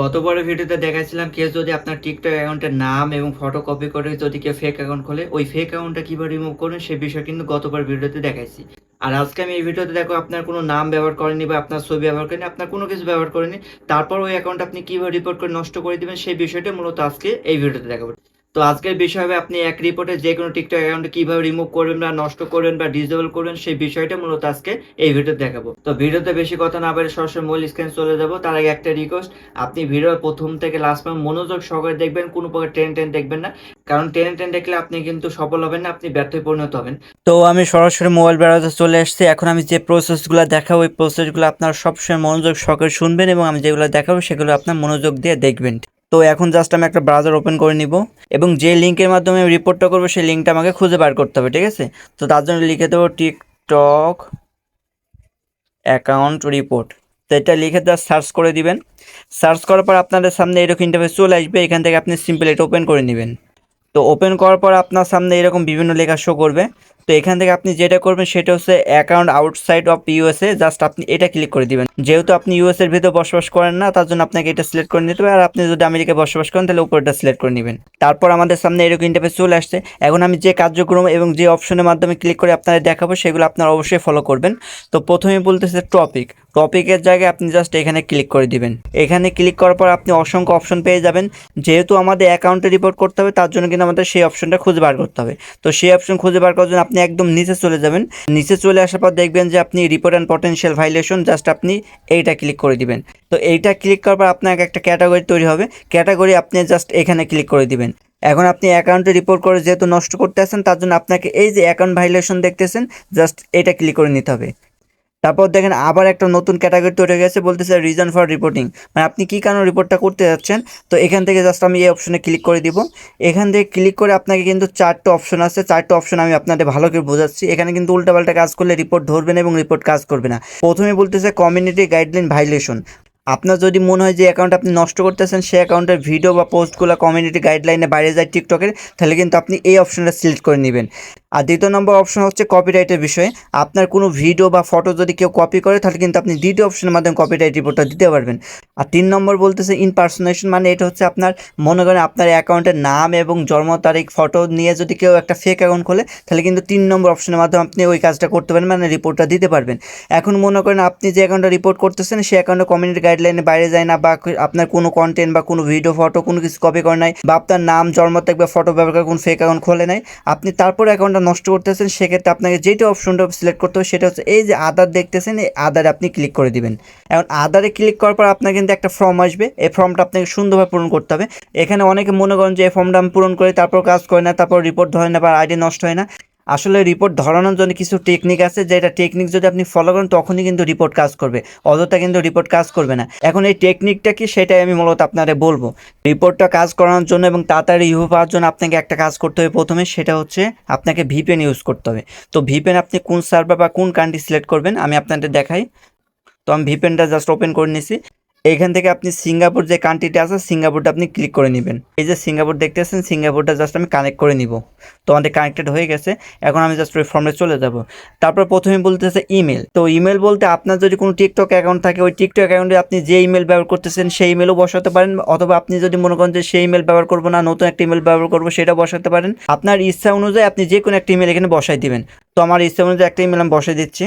গতবারের ভিডিওতে দেখাচ্ছিলাম কেউ যদি আপনার টিকটক অ্যাকাউন্টের নাম এবং ফটো কপি করে যদি কেউ ফেক অ্যাকাউন্ট খোলে, ওই ফেক অ্যাকাউন্টটা কীভাবে রিমুভ করেন সে বিষয়ে কিন্তু গতবার ভিডিওতে দেখাইছি। আর আজকে আমি এই ভিডিওতে দেখো আপনার কোনো নাম ব্যবহার করেনি বা আপনার ছবি ব্যবহার করেনি আপনার কোনো কিছু ব্যবহার করেনি তারপর ওই অ্যাকাউন্ট আপনি কীভাবে রিপোর্ট করে নষ্ট করে দেবেন সেই বিষয়টা মূলত আজকে এই ভিডিওতে দেখাবো। তো আজকের বিষয় হবে আপনি এক রিপোর্টে যে কোনো টিকটক অ্যাকাউন্ট কীভাবে রিমুভ করবেন বা নষ্ট করবেন বা ডিসেবল করবেন, সেই বিষয়টা মূলত আজকে এই ভিডিওতে দেখাবো। তো ভিডিওতে বেশি কথা না বলে সরাসরি মূল স্ক্রিন চলে যাব। তার আগে একটা রিকোয়েস্ট আপনি ভিডিওর প্রথম থেকে লাস্ট পর্যন্ত মনোযোগ সহকারে দেখবেন, কোনো প্রকার টেন টেন দেখবেন না। কারণ টেন টেন দেখলে আপনি কিন্তু সফল হবেন না, আপনি ব্যর্থ পরিণত হবেন। তো আমি সরাসরি মোবাইল ব্রাউজারে চলে এসেছি। এখন আমি যে প্রসেসগুলো দেখাবো ওই প্রসেসগুলো আপনারা সবসময় মনোযোগ সহকারে শুনবেন এবং আমি যেগুলো দেখাবো, সেগুলো আপনার মনোযোগ দিয়ে দেখবেন। তো এখন জাস্ট আমি একটা ব্রাউজার ওপেন করে নিব। এবং যে লিঙ্কের মাধ্যমে আমি রিপোর্টটা করব, সেই লিঙ্কটা আমাকে খুঁজে বার করতে হবে, ঠিক আছে? তো তার জন্য লিখে দেবো টিকটক অ্যাকাউন্ট রিপোর্ট তো এটা লিখে জাস্ট সার্চ করে দিবেন। সার্চ করার পর আপনাদের সামনে এরকম ইন্টারফেস চলে আসবে, এখান থেকে আপনি সিম্পল এটা ওপেন করে নেবেন। তো ওপেন করার পর আপনার সামনে এরকম বিভিন্ন লেখা শো করবে। তো এখান থেকে আপনি যেটা করবেন সেটা হচ্ছে account outside of USA just আপনি এটা ক্লিক করে দিবেন। যেহেতু আপনি ইউএস এর ভিতরে বসবাস করেন না, তার জন্য আপনাকে এটা সিলেক্ট করে নিতে হবে। আর আপনি যদি আমেরিকায় বসবাস করেন, তাহলে উপরটা সিলেক্ট করে নেবেন। তারপর আমাদের সামনে এরকম ইন্টারফেস চলে আসছে। এখন আমি যে কার্যক্রম এবং যে অপশনের মাধ্যমে ক্লিক করে আপনাদের দেখাবো, সেগুলো আপনারা অবশ্যই ফলো করবেন। তো প্রথমে বলতেছে টপিক টপিকের জায়গায় আপনি জাস্ট এখানে ক্লিক করে দিবেন। এখানে ক্লিক করার পর আপনি অসংখ্য অপশন পেয়ে যাবেন। যেহেতু আমাদের অ্যাকাউন্টে রিপোর্ট করতে হবে, তার জন্য কিন্তু আমাদের সেই অপশনটা খুঁজে বার করতে হবে। তো সেই অপশন খুঁজে বার করার জন্য আপনি একদম নিচে চলে যাবেন। নিচে চলে আসার পর দেখবেন যে আপনি report and potential violation just আপনি এইটা ক্লিক করে দিবেন। তো এইটা ক্লিক করার পর আপনাকে একটা ক্যাটাগরি তৈরি হবে। ক্যাটাগরি আপনি জাস্ট এখানে ক্লিক করে দিবেন। এখন আপনি অ্যাকাউন্টে রিপোর্ট করে যেহেতু নষ্ট করতে আসেন তার জন্য আপনাকে এই যে অ্যাকাউন্ট ভাইলেশন দেখতেছেন জাস্ট এটা ক্লিক করে নিতে হবে। তারপর দেখেন আবার একটা নতুন ক্যাটাগরি তৈরি হয়ে গেছে, বলতেছে রিজন ফর রিপোর্টিং মানে আপনি কী কারণে রিপোর্টটা করতে যাচ্ছেন? তো এখান থেকে জাস্ট আমি এই অপশনে ক্লিক করে দিব। এখান থেকে ক্লিক করে আপনাকে কিন্তু চারটে অপশন আছে। চারটে অপশন আমি আপনাদের ভালো করে বোঝাচ্ছি। এখানে কিন্তু উল্টাপাল্টা কাজ করলে রিপোর্ট ধরবে না এবং রিপোর্ট কাজ করবে না। প্রথমে বলতেছে কমিউনিটি গাইডলাইন ভাইলেশন আপনার যদি মনে হয় যে অ্যাকাউন্ট আপনি নষ্ট করতেছেন, সেই অ্যাকাউন্টের ভিডিও বা পোস্টগুলো কমিউনিটি গাইডলাইনে বাইরে যায় টিকটকের তাহলে কিন্তু আপনি এই অপশনটা সিলেক্ট করে নেবেন। আর দ্বিতীয় নম্বর অপশন হচ্ছে কপিরাইটের বিষয়ে। আপনার কোনো ভিডিও বা ফটো যদি কেউ কপি করে, তাহলে কিন্তু আপনি দ্বিতীয় অপশনের মাধ্যমে কপিরাইট রিপোর্টটা দিতে পারবেন। আর তিন নম্বর বলতেছে ইনপার্সোনেশন মানে এটা হচ্ছে আপনার, মনে করেন আপনার অ্যাকাউন্টের নাম এবং জন্ম তারিখ ফটো নিয়ে যদি কেউ একটা ফেক অ্যাকাউন্ট খোলে, তাহলে কিন্তু তিন নম্বর অপশনের মাধ্যমে আপনি ওই কাজটা করতে পারেন মানে রিপোর্টটা দিতে পারবেন। এখন মনে করেন আপনি যে অ্যাকাউন্টটা রিপোর্ট করতেছেন, সেই অ্যাকাউন্টে কমিউনিটি গাইডলাইনে বাইরে যায় না বা আপনার কোনো কন্টেন্ট বা কোনো ভিডিও ফটো কোনো কিছু কপি করে নাই বা আপনার নাম, জন্ম তারিখ বা ফটো ব্যবহার করে কোনো ফেক অ্যাকাউন্ট খোলে নাই। আপনি তারপর অ্যাকাউন্টটা নষ্ট করতেছেন, সেক্ষেত্রে আপনাকে যেটা অপশনটা সিলেক্ট করতে হবে সেটা হচ্ছে এই যে আদার দেখতেছেন, এই আদারে আপনি ক্লিক করে দিবেন। এখন আদারে ক্লিক করার পর আপনার কিন্তু একটা ফর্ম আসবে, এই ফর্মটা আপনাকে সুন্দরভাবে পূরণ করতে হবে। এখানে অনেকে মনে করেন যে এই ফর্মটা আমি পূরণ করি, তারপর কাজ করে না, তারপর রিপোর্ট ধরে না বা আইডি নষ্ট হয় না। আসলে রিপোর্ট ধরানোর জন্য কিছু টেকনিক আছে, যেটা টেকনিক যদি আপনি ফলো করেন, তখনই কিন্তু রিপোর্ট কাজ করবে। অযথা কিন্তু রিপোর্ট কাজ করবে না। এখন এই টেকনিকটা কি, সেটাই আমি মূলত আপনাদের বলব। রিপোর্টটা কাজ করানোর জন্য এবং তাড়াতাড়ি ইউ পাওয়ার জন্য আপনাকে একটা কাজ করতে হবে প্রথমে, সেটা হচ্ছে আপনাকে ভিপেন ইউজ করতে হবে। তো ভিপেন আপনি কোন সার্ভার বা কোন কান্ট্রি সিলেক্ট করবেন, আমি আপনাদের দেখাই। তো আমি ভিপেনটা জাস্ট ওপেন করে নিছি। এইখান থেকে আপনি সিঙ্গাপুর যে কান্ট্রিটা আছে, সিঙ্গাপুরটা আপনি ক্লিক করে নেবেন। এই যে সিঙ্গাপুর দেখতেছেন সিঙ্গাপুরটা জাস্ট আমি কানেক্ট করে নিব। তো আমাদের কানেক্টেড হয়ে গেছে। এখন আমি জাস্ট ওই ফর্মে চলে যাব। তারপর প্রথমে বলতেছে ইমেল তো ইমেল বলতে আপনার যদি কোনো টিকটক অ্যাকাউন্ট থাকে, ওই টিকটক অ্যাকাউন্টে আপনি যে ইমেল ব্যবহার করতেছেন, সেই ইমেলও বসাতে পারেন। অথবা আপনি যদি মনে করেন যে সেই ইমেল ব্যবহার করব না, নতুন একটা ইমেল ব্যবহার করব, সেটা বসাতে পারেন। আপনার ইচ্ছা অনুযায়ী আপনি যে কোনো একটা ইমেল এখানে বসাই দিবেন। তো আমার ইচ্ছা অনুযায়ী একটা ইমেল আমি বসাই দিচ্ছি।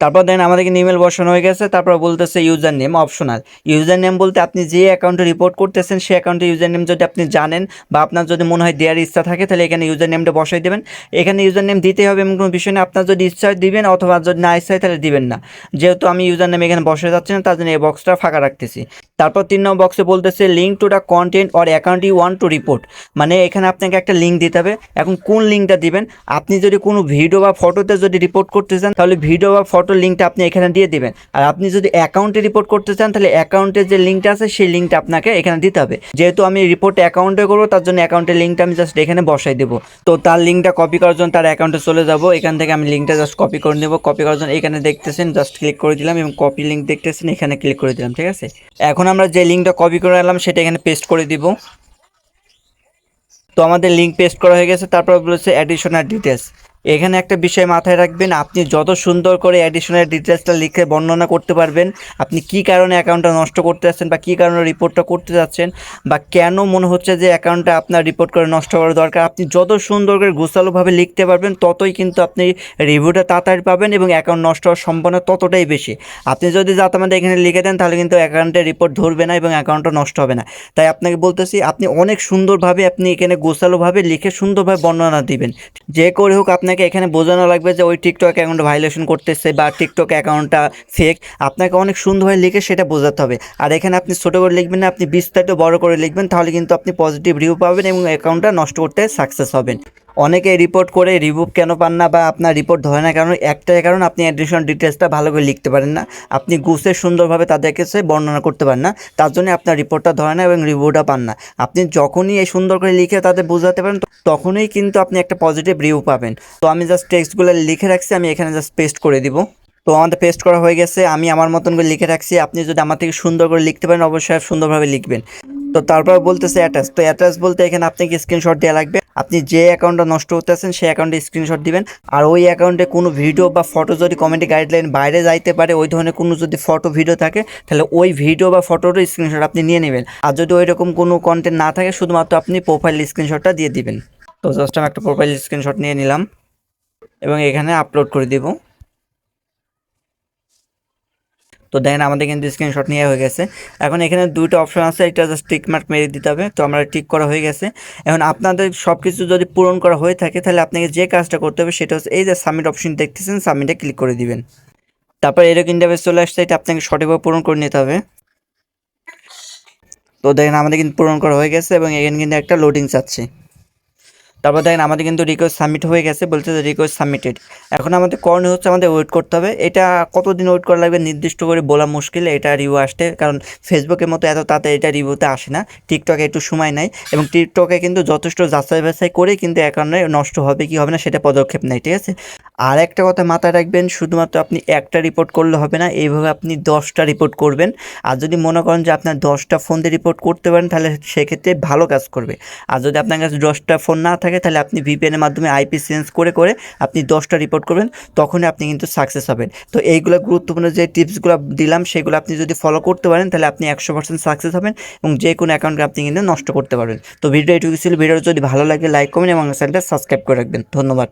তারপর দেন আমাদেরকে নিমেল বসানো হয়ে গেছে, তারপর বলতেছে user name optional user name বলতে আপনি যে অ্যাকাউন্টে রিপোর্ট করতেছেন সেই অ্যাকাউন্টে ইউজার নেম যদি আপনি জানেন বা আপনার যদি মনে হয় দেওয়ার ইচ্ছা থাকে, তাহলে এখানে ইউজার নেমটা বসাই দেবেন। এখানে ইউজার নেম দিতে হবে এমন কোনো বিষয় নেই আপনার যদি ইচ্ছা দিবেন, অথবা যদি না ইচ্ছা হয় তাহলে দিবেন না। যেহেতু আমি ইউজার নেম এখানে বসে যাচ্ছি না, তার জন্য এই বক্সটা ফাঁকা রাখতেছি। তারপর তিন নম্বর বক্সে বলতেছে link to the content or account you want to report মানে এখানে আপনাকে একটা লিঙ্ক দিতে হবে। এখন কোন লিঙ্কটা দিবেন? আপনি যদি কোনো ভিডিও বা ফটোতে যদি রিপোর্ট করতে চান, তাহলে ভিডিও বা ফটোর লিঙ্কটা আপনি এখানে দিয়ে দিবেন। আর আপনি যদি অ্যাকাউন্টে রিপোর্ট করতে চান, তাহলে অ্যাকাউন্টের যে লিঙ্কটা আছে, সেই লিঙ্কটা আপনাকে এখানে দিতে হবে। যেহেতু আমি রিপোর্ট অ্যাকাউন্টে করব, তার জন্য অ্যাকাউন্টের লিঙ্কটা আমি জাস্ট এখানে বসাই দেবো। তো তার লিঙ্কটা কপি করার জন্য তার অ্যাকাউন্টে চলে যাব। এখান থেকে আমি লিঙ্কটা জাস্ট কপি করে নেব। কপি করার জন্য এখানে দেখতেছেন জাস্ট ক্লিক করে দিলাম এবং কপি লিঙ্ক দেখতেছেন, এখানে ক্লিক করে দিলাম, ঠিক আছে? এখন আমরা যে লিঙ্কটা কপি করে এলাম সেটা এখানে পেস্ট করে দিব। তো আমাদের লিঙ্ক পেস্ট করা হয়ে গেছে, তারপর বলেছে অ্যাডিশনাল ডিটেলস এখানে একটা বিষয় মাথায় রাখবেন, আপনি যত সুন্দর করে অ্যাডিশনাল ডিটেলসটা লিখে বর্ণনা করতে পারবেন, আপনি কি কারণে অ্যাকাউন্টটা নষ্ট করতে যাচ্ছেন বা কী কারণে রিপোর্টটা করতে যাচ্ছেন বা কেন মনে হচ্ছে যে অ্যাকাউন্টটা আপনার রিপোর্ট করে নষ্ট করা দরকার, আপনি যত সুন্দর করে গোছালোভাবে লিখতে পারবেন, ততই কিন্তু আপনি রিভিউটা তাড়াতাড়ি পাবেন এবং অ্যাকাউন্ট নষ্ট হওয়ার সম্ভাবনা ততটাই বেশি। আপনি যদি যাতামাতে এখানে লিখে দেন, তাহলে কিন্তু অ্যাকাউন্টের রিপোর্ট ধরবে না এবং অ্যাকাউন্টটা নষ্ট হবে না। তাই আপনাকে বলতেছি, আপনি অনেক সুন্দরভাবে আপনি এখানে গোছালোভাবে লিখে সুন্দরভাবে বর্ণনা দিবেন। যে করে হোক আপনাকে এখানে বোঝানো লাগবে যে ওই টিকটক অ্যাকাউন্ট ভাইলেশন করতেছে বা টিকটক অ্যাকাউন্টটা ফেক আপনাকে অনেক সুন্দরভাবে লিখে সেটা বোঝাতে হবে। আর এখানে আপনি ছোট করে লিখবেন না, আপনি বিস্তারিত বড় করে লিখবেন, তাহলে কিন্তু আপনি পজিটিভ রিভিউ পাবেন এবং অ্যাকাউন্টটা নষ্ট করতে সাকসেস হবেন। অনেকে রিপোর্ট করে রিভিউ কেন পান না বা আপনার রিপোর্ট ধরে না, কারণ একটাই কারণ আপনি অ্যাডিশনাল ডিটেলসটা ভালো করে লিখতে পারেন না। আপনি গুছে সুন্দরভাবে তাদের কাছে বর্ণনা করতে পারেন না। তার জন্য আপনার রিপোর্টটা ধরে না এবং রিভিউটা পান না। আপনি যখনই এই সুন্দর করে লিখে তাদের বোঝাতে পারেন, তখনই কিন্তু আপনি একটা পজিটিভ রিভিউ পাবেন। তো আমি জাস্ট টেক্সটগুলো লিখে রাখছি, আমি এখানে জাস্ট পেস্ট করে দিব। তো আমাদের পেস্ট করা হয়ে গেছে, আমি আমার মতন করে লিখে রাখছি। আপনি যদি আমার থেকে সুন্দর করে লিখতে পারেন, অবশ্যই সুন্দরভাবে লিখবেন। তো তারপর বলতেছে অ্যাটাচ তো অ্যাটাচ বলতে এখানে আপনাকে স্ক্রিনশট দেওয়া লাগবে। আপনি যে অ্যাকাউন্টটা নষ্ট করতেছেন, সেই অ্যাকাউন্টে স্ক্রিনশট দিবেন। আর ওই অ্যাকাউন্টে কোনো ভিডিও বা ফটো যদি কমেন্ট গাইডলাইন বাইরে যাইতে পারে, ওই ধরনের কোনো যদি ফটো ভিডিও থাকে, তাহলে ওই ভিডিও বা ফটোর স্ক্রিনশট আপনি নিয়ে নেবেন। আর যদি ওই রকম কোনো কন্টেন্ট না থাকে, শুধুমাত্র আপনি প্রোফাইল স্ক্রিনশটটা দিয়ে দিবেন। তো জাস্ট আমি একটা প্রোফাইল স্ক্রিনশট নিয়ে নিলাম। এবং এখানে আপলোড করে দেব। তো দেখেন আমাদের কিন্তু স্ক্রিনশট নিয়ে হয়ে গেছে। এখন এখানে দুটো অপশন আছে, একটা জাস্ট টিক মার্ক মেরে দিতে হবে, তো আমরা টিক করা হয়ে গেছে। এখন আপনাদের সব কিছু যদি পূরণ করা হয়ে থাকে, তাহলে আপনাকে যে কাজটা করতে হবে সেটা হচ্ছে এই যে সাবমিট অপশন দেখতেছেন সাবমিটে ক্লিক করে দিবেন। তারপর এরকম ইন্টারভেস চলে আসছে, এটা আপনাকে সঠিকভাবে পূরণ করে নিতে হবে। তো দেখেন আমাদের কিন্তু পূরণ করা হয়ে গেছে এবং এখানে কিন্তু একটা লোডিং চাচ্ছে। তারপর দেখেন আমাদের কিন্তু রিকোয়েস্ট সাবমিট হয়ে গেছে, বলছে যে রিকোয়েস্ট সাবমিটেড এখন আমাদের করণীয় হচ্ছে আমাদের ওয়েট করতে হবে। এটা কতদিন ওয়েট করা লাগবে নির্দিষ্ট করে বলা মুশকিল, এটা রিভিউ আসতে, কারণ ফেসবুকের মতো এত তাড়াতাড়ি এটা রিভিউতে আসে না। টিকটকে একটু সময় নেয় এবং টিকটকে কিন্তু যথেষ্ট যাচাই বাছাই করে কিন্তু অ্যাকাউন্টে নষ্ট হবে কি হবে না সেটা পদক্ষেপ নেয়, ঠিক আছে? আর একটা কথা মাথায় রাখবেন, শুধুমাত্র আপনি একটা রিপোর্ট করলে হবে না, এইভাবে আপনি দশটা রিপোর্ট করবেন। আর যদি মনে করেন যে আপনার দশটা ফোন দিয়ে রিপোর্ট করতে পারেন, তাহলে সেক্ষেত্রে ভালো কাজ করবে। আর যদি আপনার কাছে দশটা ফোন না থাকে, তাহলে আপনি ভিপিএনের মাধ্যমে আইপি চেঞ্জ করে করে আপনি দশটা রিপোর্ট করবেন, তখনই আপনি কিন্তু সাকসেস হবেন। তো এইগুলো গুরুত্বপূর্ণ যে টিপসগুলো দিলাম, সেগুলো আপনি যদি ফলো করতে পারেন, তাহলে আপনি একশো পার্সেন্ট সাকসেস হবেন এবং যে কোনো অ্যাকাউন্টকে আপনি কিন্তু নষ্ট করতে পারবেন। তো ভিডিও এটুকু ছিল। ভিডিও যদি ভালো লাগে লাইক করবেন এবং চ্যানেলটা সাবস্ক্রাইব করে রাখবেন। ধন্যবাদ।